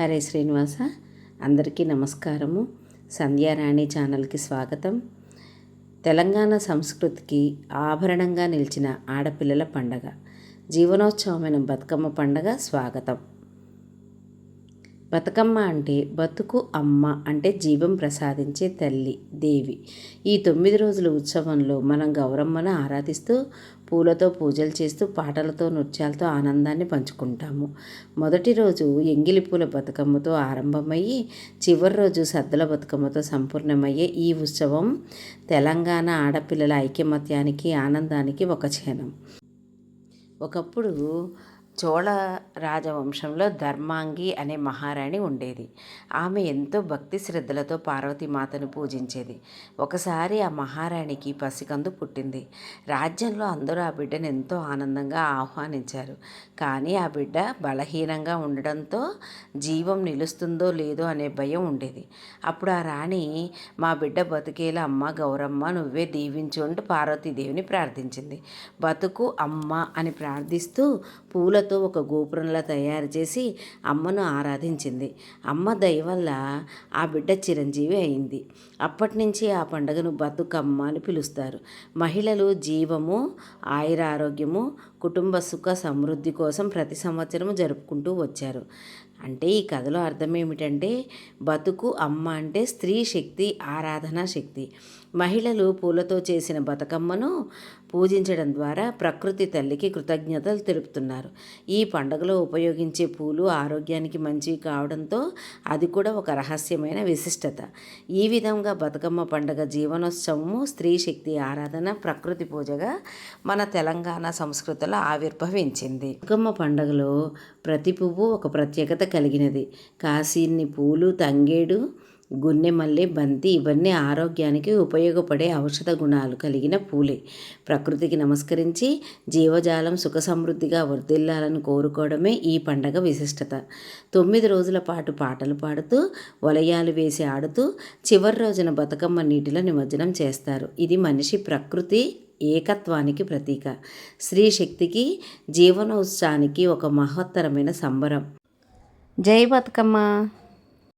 హరే శ్రీనివాస అందరికీ నమస్కారము. సంధ్యారాణి ఛానల్కి స్వాగతం. తెలంగాణ సంస్కృతికి ఆభరణంగా నిలిచిన ఆడపిల్లల పండగ జీవనోత్సవమైన బతుకమ్మ పండగ స్వాగతం. బతుకమ్మ అంటే బతుకు అమ్మ అంటే జీవం ప్రసాదించే తల్లి దేవి. ఈ తొమ్మిది రోజుల ఉత్సవంలో మనం గౌరమ్మను ఆరాధిస్తూ పూలతో పూజలు చేస్తూ పాటలతో నృత్యాలతో ఆనందాన్ని పంచుకుంటాము. మొదటి రోజు ఎంగిలి పూల బతుకమ్మతో ఆరంభమయ్యి చివరి రోజు సద్దుల బతుకమ్మతో సంపూర్ణమయ్యే ఈ ఉత్సవం తెలంగాణ ఆడపిల్లల ఐకమత్యానికి ఆనందానికి ఒక క్షణం. ఒకప్పుడు చోళ రాజవంశంలో ధర్మాంగి అనే మహారాణి ఉండేది. ఆమె ఎంతో భక్తి శ్రద్ధలతో పార్వతీమాతను పూజించేది. ఒకసారి ఆ మహారాణికి పసికందు పుట్టింది. రాజ్యంలో అందరూ ఆ బిడ్డను ఎంతో ఆనందంగా ఆహ్వానించారు. కానీ ఆ బిడ్డ బలహీనంగా ఉండడంతో జీవం నిలుస్తుందో లేదో అనే భయం ఉండేది. అప్పుడు ఆ రాణి మా బిడ్డ బతికేలా అమ్మ గౌరమ్మ నువ్వే దీవించు అంటూ పార్వతీదేవిని ప్రార్థించింది. బతుకు అమ్మ అని ప్రార్థిస్తూ పూలతో పూలతో ఒక గోపురంలా తయారు చేసి అమ్మను ఆరాధించింది. అమ్మ దయ వల్ల ఆ బిడ్డ చిరంజీవి అయింది. అప్పటి నుంచి ఆ పండుగను బతుకమ్మ అని పిలుస్తారు. మహిళలు జీవము ఆయురారోగ్యము కుటుంబ సుఖ సమృద్ధి కోసం ప్రతి సంవత్సరము జరుపుకుంటూ వచ్చారు. అంటే ఈ కథలో అర్థం ఏమిటంటే బతుకు అమ్మ అంటే స్త్రీ శక్తి ఆరాధనా శక్తి. మహిళలు పూలతో చేసిన బతుకమ్మను పూజించడం ద్వారా ప్రకృతి తల్లికి కృతజ్ఞతలు తెలుపుతున్నారు. ఈ పండుగలో ఉపయోగించే పూలు ఆరోగ్యానికి మంచివి కావడంతో అది కూడా ఒక రహస్యమైన విశిష్టత. ఈ విధంగా బతుకమ్మ పండుగ జీవనోత్సవము స్త్రీ శక్తి ఆరాధన ప్రకృతి పూజగా మన తెలంగాణ సంస్కృతిలో ఆవిర్భవించింది. బతుకమ్మ పండుగలో ప్రతి పువ్వు ఒక ప్రత్యేకత కలిగినది. కాసిన్ని పూలు తంగేడు గున్నెమల్లె బంతి ఇవన్నీ ఆరోగ్యానికి ఉపయోగపడే ఔషధ గుణాలు కలిగిన పూలే. ప్రకృతికి నమస్కరించి జీవజాలం సుఖ సమృద్ధిగా వర్ధిల్లాలని కోరుకోవడమే ఈ పండగ విశిష్టత. తొమ్మిది రోజుల పాటు పాటలు పాడుతూ వలయాలు వేసి ఆడుతూ చివరి రోజున బతుకమ్మ నీటిలో నిమజ్జనం చేస్తారు. ఇది మనిషి ప్రకృతి ఏకత్వానికి ప్రతీక. స్త్రీ శక్తికి జీవనోత్సవానికి ఒక మహత్తరమైన సంబరం. జై బతుకమ్మ